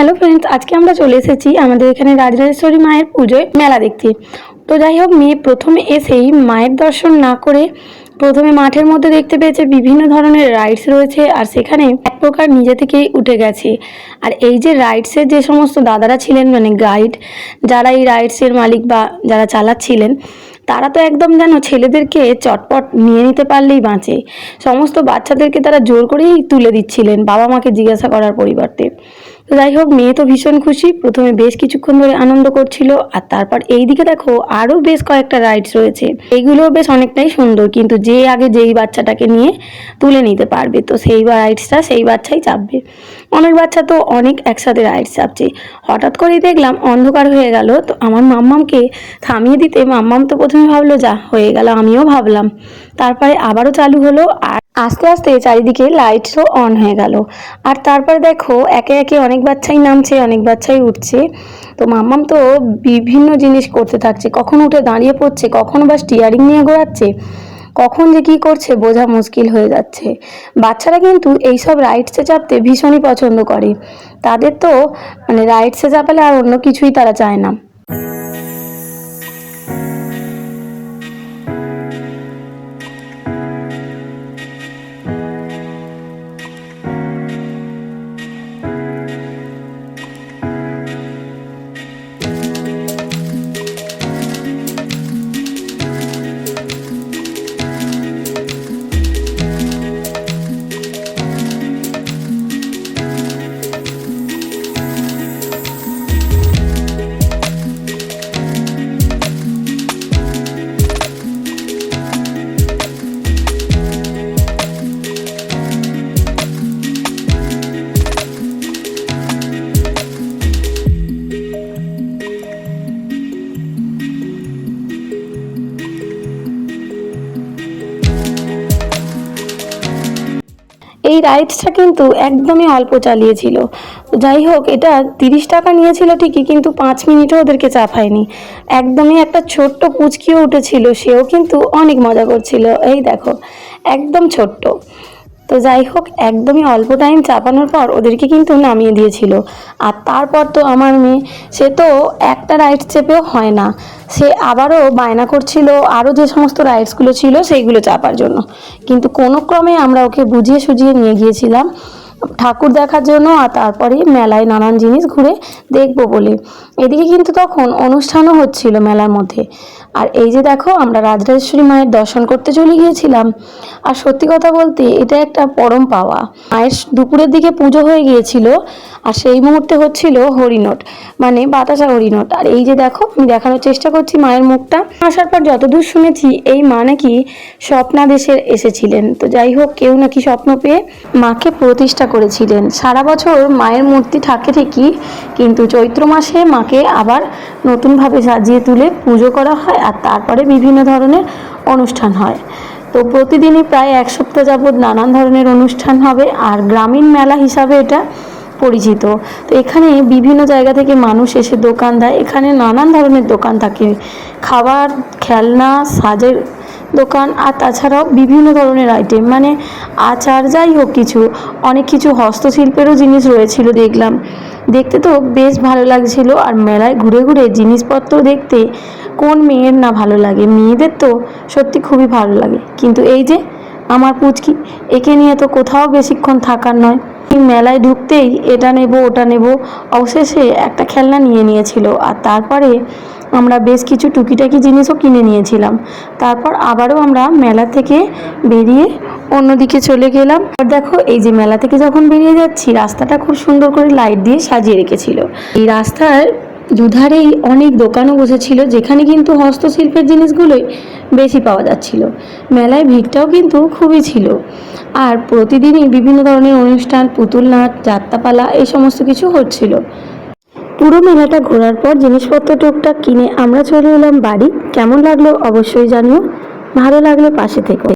Hello friends আজকে আমরা চলে এসেছি আমাদের এখানে রাজরাজেশ্বরী মায়ের পুজোয় মেলা দেখতে। তো যাই হোক মেয়ে প্রথমে এসেই মায়ের দর্শন না করে প্রথমে মাঠের মধ্যে দেখতে পেয়েছে বিভিন্ন ধরনের রাইডস রয়েছে আর সেখানে এক প্রকার নিজে থেকেই উঠে গেছে। আর এই যে রাইডসের যে সমস্ত দাদারা ছিলেন মানে গাইড যারা এই রাইডসের মালিক বা যারা চালাচ্ছিলেন, তারা তো একদম যেন ছেলেদেরকে চটপট নিয়ে নিতে পারলেই বাঁচে। সমস্ত বাচ্চাদেরকে তারা জোর করেই তুলে দিচ্ছিলেন বাবা মাকে জিজ্ঞাসা করার পরিবর্তে। তো যাই হোক, মেয়ে তো ভীষণ খুশি। প্রথমে বেশ কিছুক্ষণ ধরে আনন্দ করছিল, আর তারপর এই দিকে দেখো আরও বেশ কয়েকটা রাইডস রয়েছে। এইগুলো বেশ অনেকটাই সুন্দর, কিন্তু যে আগে যেই বাচ্চাটাকে নিয়ে তুলে নিতে পারবে, তো সেই রাইডসটা সেই বাচ্চাই চাপবে। অনেক বাচ্চা তো অনেক একসাথে রাইডস চাপছে। হঠাৎ করেই দেখলাম অন্ধকার হয়ে গেল, তো আমার মাম্মামকে থামিয়ে দিতে মাম্মাম তো প্রথমে ভাবলো, যা, হয়ে গেল। আমিও ভাবলাম। তারপরে আবারও চালু হলো, আর আস্তে আস্তে চারিদিকে লাইটসও অন হয়ে গেল। আর তারপর দেখো, একে একে অনেক বাচ্চাই নামছে, অনেক বাচ্চাই উঠছে। তো মাম্মাম তো বিভিন্ন জিনিস করতে থাকছে। কখন উঠে দাঁড়িয়ে পড়ছে, কখনো বা স্টিয়ারিং নিয়ে ঘোরাচ্ছে, কখন যে কী করছে বোঝা মুশকিল হয়ে যাচ্ছে। বাচ্চারা কিন্তু এইসব রাইডসে চাপতে ভীষণই পছন্দ করে। তাদের তো মানে রাইডসে চাপালে আর অন্য কিছুই তারা চায় না। এই রাইডসটা কিন্তু একদমই অল্প চালিয়েছিল। যাই হোক, এটা তিরিশ টাকা নিয়েছিল ঠিকই, কিন্তু পাঁচ মিনিটও ওদেরকে চাপায়নি। একদমই একটা ছোট্ট পুচকিও উঠেছিল, সেও কিন্তু অনেক মজা করছিল। এই দেখো, একদম ছোট্ট। তো যাই হোক, একদমই অল্প টাইম চাপানোর পর ওদেরকে কিন্তু নামিয়ে দিয়েছিল। আর তারপর তো আমার মেয়ে, সে তো একটা রাইড চেপেও হয় না। সে আবারও বায়না করছিল, আরও যে সমস্ত রাইডসগুলো ছিল সেইগুলো চাপার জন্য। কিন্তু কোনো ক্রমে আমরা ওকে বুঝিয়ে সুঝিয়ে নিয়ে গিয়েছিলাম ঠাকুর দেখার জন্য, আর তারপরে মেলায় নানান জিনিস ঘুরে দেখব বলে। এদিকে কিন্তু তখন অনুষ্ঠানও হচ্ছিল মেলার মধ্যে। আর এই যে দেখো, আমরা রাজরাজেশ্বরী মায়ের দর্শন করতে চলে গিয়েছিলাম। আর সত্যি কথা বলতে, এটা একটা পরম পাওয়া। মায়ের দুপুরের দিকে পুজো হয়ে গিয়েছিল, আর সেই মুহূর্তে হচ্ছিল হরিণট মানে বাতাসা হরিণট। আর এই যে দেখো, আমি দেখানোর চেষ্টা করছি মায়ের মুখটা। আসার পর যতদূর শুনেছি, এই মা নাকি স্বপ্নাদেশে এসেছিলেন। তো যাই হোক, কেউ নাকি স্বপ্ন পেয়ে মাকে প্রতিষ্ঠা করেছিলেন। সারা বছর মায়ের মূর্তি থাকে ঠিকই, কিন্তু চৈত্র মাসে মাকে আবার নতুনভাবে সাজিয়ে তুলে পুজো করা হয়। আর তারপরে বিভিন্ন ধরনের অনুষ্ঠান হয়। তো প্রতিদিনই প্রায় এক সপ্তাহ যাবৎ নানান ধরনের অনুষ্ঠান হবে আর গ্রামীণ মেলা হিসাবে এটা পরিচিত। তো এখানে বিভিন্ন জায়গা থেকে মানুষ এসে দোকান দেয়। এখানে নানান ধরনের দোকান থাকে। খাবার, খেলনা, সাজের দোকান আর তাছাড়াও বিভিন্ন ধরনের আইটেম মানে আচার যাই হোক কিছু, অনেক কিছু হস্তশিল্পেরও জিনিস রয়েছিল দেখলাম। দেখতে তো বেশ ভালো লাগছিল আর মেলায় ঘুরে ঘুরে জিনিসপত্র দেখতে কোন মেয়ের না ভালো লাগে, মেয়েদের তো সত্যি খুবই ভালো লাগে। কিন্তু এই যে আমার পুচকি, একে নিয়ে তো কোথাও বেশিক্ষণ থাকার নয়। মেলায় ঢুকতেই এটা নেব, ওটা নেব, অবশেষে একটা খেলনা নিয়ে নিয়েছিল। আর তারপরে আমরা বেশ কিছু টুকিটাকি জিনিসও কিনে নিয়েছিলাম। তারপর আবারও আমরা মেলা থেকে বেরিয়ে অন্যদিকে চলে গেলাম। আর দেখো, এই যে মেলা থেকে যখন বেরিয়ে যাচ্ছি, রাস্তাটা খুব সুন্দর করে লাইট দিয়ে সাজিয়ে রেখেছিল। এই রাস্তার দুধারেই অনেক দোকানও বসেছিল, যেখানে কিন্তু হস্তশিল্পের জিনিসগুলোই বেশি পাওয়া যাচ্ছিল। মেলায় ভিড়টাও কিন্তু খুবই ছিল। আর প্রতিদিনই বিভিন্ন ধরনের অনুষ্ঠান পুতুল নাচ যাত্রাপালা এই সমস্ত কিছু হচ্ছিল। পুরো মেলাটা ঘোরার পর জিনিসপত্র টুকটাক কিনে আমরা চলে এলাম বাড়ি। কেমন লাগল অবশ্যই জানিও। ভালো লাগলে পাশে থেকো।